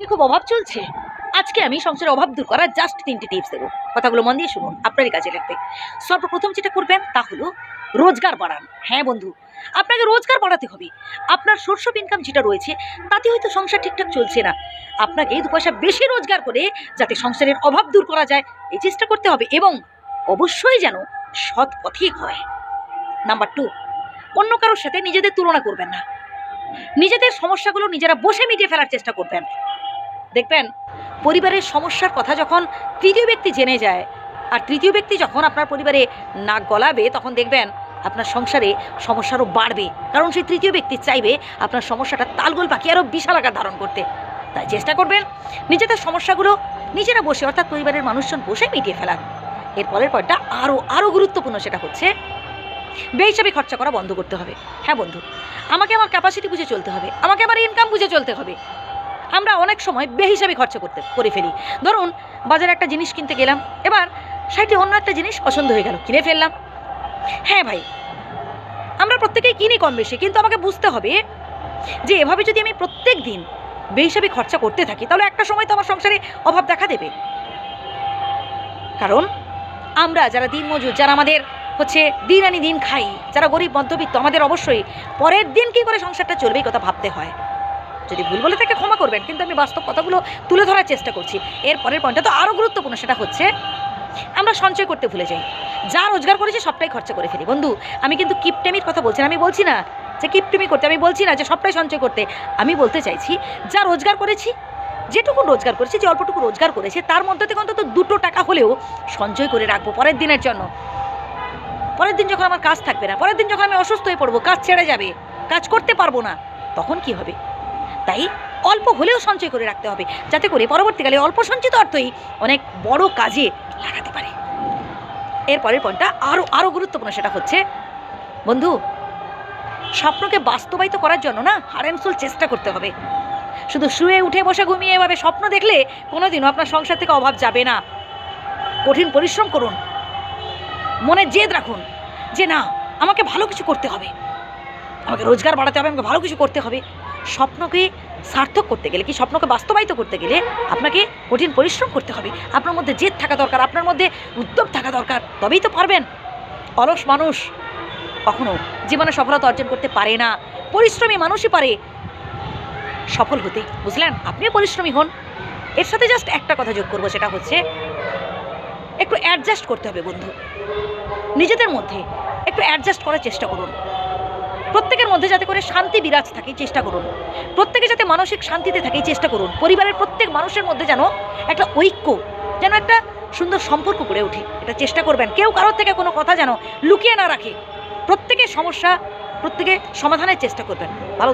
খুব অভাব চলছে? আজকে আমি সংসারের অভাব দূর করার জাস্ট তিনটি টিপস দেবো। কথাগুলো মন দিয়ে শুনুন, আপনারই কাজে লাগবে। সর্বপ্রথম যেটা করবেন তা হলো রোজগার বাড়ান। হ্যাঁ বন্ধু, আপনাকে রোজগার বাড়াতে হবে। আপনার সোর্স অফ ইনকাম যেটা রয়েছে, তাতে হয়তো সংসার ঠিকঠাক চলছে না। আপনাকে দু পয়সা বেশি রোজগার করে যাতে সংসারের অভাব দূর করা যায়, এই চেষ্টা করতে হবে এবং অবশ্যই যেন সৎ পথেই হয়। নাম্বার টু অন্য কারোর সাথে নিজেদের তুলনা করবেন না। নিজেদের সমস্যাগুলো নিজেরা বসে মিটিয়ে ফেলার চেষ্টা করবেন। দেখবেন, পরিবারের সমস্যার কথা যখন তৃতীয় ব্যক্তি জেনে যায়, আর তৃতীয় ব্যক্তি যখন আপনার পরিবারে নাক গলাবে, তখন দেখবেন আপনার সংসারে সমস্যারও বাড়বে। কারণ সেই তৃতীয় ব্যক্তি চাইবে আপনার সমস্যাটা তালগোল পাখি আরও বিশাল আকার ধারণ করতে। তাই চেষ্টা করবেন নিজেদের সমস্যাগুলো নিজেরা বসে, অর্থাৎ পরিবারের মানুষজন বসে মিটিয়ে ফেলার। এর পরের পয়েন্টটা আরও আরও গুরুত্বপূর্ণ সেটা হচ্ছে বেহিসাবে খরচা করা বন্ধ করতে হবে। হ্যাঁ বন্ধু, আমাকে আমার ক্যাপাসিটি বুঝে চলতে হবে, আমাকে আমার ইনকাম বুঝে চলতে হবে। আমরা অনেক সময় বেহিসাবে খরচা করতে, করে ফেলি। ধরুন, বাজারে একটা জিনিস কিনতে গেলাম, এবার সাইডে অন্য একটা জিনিস পছন্দ হয়ে গেল, কিনে ফেললাম। হ্যাঁ ভাই, আমরা প্রত্যেকেই কিনি কম বেশি, কিন্তু আমাকে বুঝতে হবে যে এভাবে যদি আমি প্রত্যেক দিন বেহিসাবে খরচা করতে থাকি, তাহলে একটা সময় তো আমার সংসারে অভাব দেখা দেবে। কারণ আমরা যারা দিনমজুর, যারা আমাদের হচ্ছে দিন আনি দিন খাই। যারা গরিব মধ্যবিত্ত, আমাদের অবশ্যই পরের দিন কী করে সংসারটা চলবে এই কথা ভাবতে হয়। যদি ভুল বলে থাকে ক্ষমা করবেন, কিন্তু আমি বাস্তব কথাগুলো তুলে ধরার চেষ্টা করছি। এর পরের পয়েন্টটা তো আরও গুরুত্বপূর্ণ, সেটা হচ্ছে আমরা সঞ্চয় করতে ভুলে যাই। যা রোজগার করেছি সবটাই খরচা করে ফেলি। বন্ধু, আমি কিন্তু কিপটেমির কথা বলছি না, আমি বলছি না যে কিপটেমি করতে, আমি বলছি না যে সবটাই সঞ্চয় করতে। আমি বলতে চাইছি, যা রোজগার করেছি, যেটুকু রোজগার করেছি, যে অল্পটুকু রোজগার করেছে, তার মধ্যে থেকে অন্তত দুটো টাকা হলেও সঞ্চয় করে রাখব পরের দিনের জন্য। পরের দিন যখন আমার কাজ থাকবে না, পরের দিন যখন আমি অসুস্থ হয়ে পড়ব, কাজ ছেড়ে যাবে, কাজ করতে পারব না, তখন কি হবে? তাই অল্প হলেও সঞ্চয় করে রাখতে হবে, যাতে করে পরবর্তীকালে অল্প সঞ্চিত অর্থই অনেক বড় কাজে লাগাতে পারে। এরপরের পয়েন্টটা আরও আরও গুরুত্বপূর্ণ সেটা হচ্ছে, বন্ধু, স্বপ্নকে বাস্তবায়িত করার জন্য না হারেনসুল চেষ্টা করতে হবে। শুধু শুয়ে উঠে বসে ঘুমিয়ে এভাবে স্বপ্ন দেখলে কোনোদিনও আপনার সংসার থেকে অভাব যাবে না। কঠিন পরিশ্রম করুন মনে জেদ রাখুন যে না, আমাকে ভালো কিছু করতে হবে। আমাকে রোজগার বাড়াতে হবে, আমাকে ভালো কিছু করতে হবে। স্বপ্নকে সার্থক করতে গেলে কি, স্বপ্নকে বাস্তবায়িত করতে গেলে আপনাকে কঠিন পরিশ্রম করতে হবে। আপনার মধ্যে জেদ থাকা দরকার, আপনার মধ্যে উদ্যোগ থাকা দরকার, তবেই তো পারবেন। অলস মানুষ কখনো জীবনে সফলতা অর্জন করতে পারে না। পরিশ্রমী মানুষই পারে সফল হতে। বুঝলেন? আপনিও পরিশ্রমী হন। এর সাথে জাস্ট একটা কথা যোগ করব, সেটা হচ্ছে একটু অ্যাডজাস্ট করতে হবে বন্ধু। নিজেদের মধ্যে একটু অ্যাডজাস্ট করার চেষ্টা করুন। প্রত্যেকের মধ্যে যাতে করে শান্তি বিরাজ থাকে চেষ্টা করুন। প্রত্যেকে যাতে মানসিক শান্তিতে থাকে চেষ্টা করুন। পরিবারের প্রত্যেক মানুষের মধ্যে যেন একটা ঐক্য, যেন একটা সুন্দর সম্পর্ক গড়ে ওঠে। এটা চেষ্টা করবেন। কেউ কারোর থেকে কোনো কথা যেন লুকিয়ে না রাখে। প্রত্যেকের সমস্যা প্রত্যেকে সমাধানের চেষ্টা করবেন। ভালো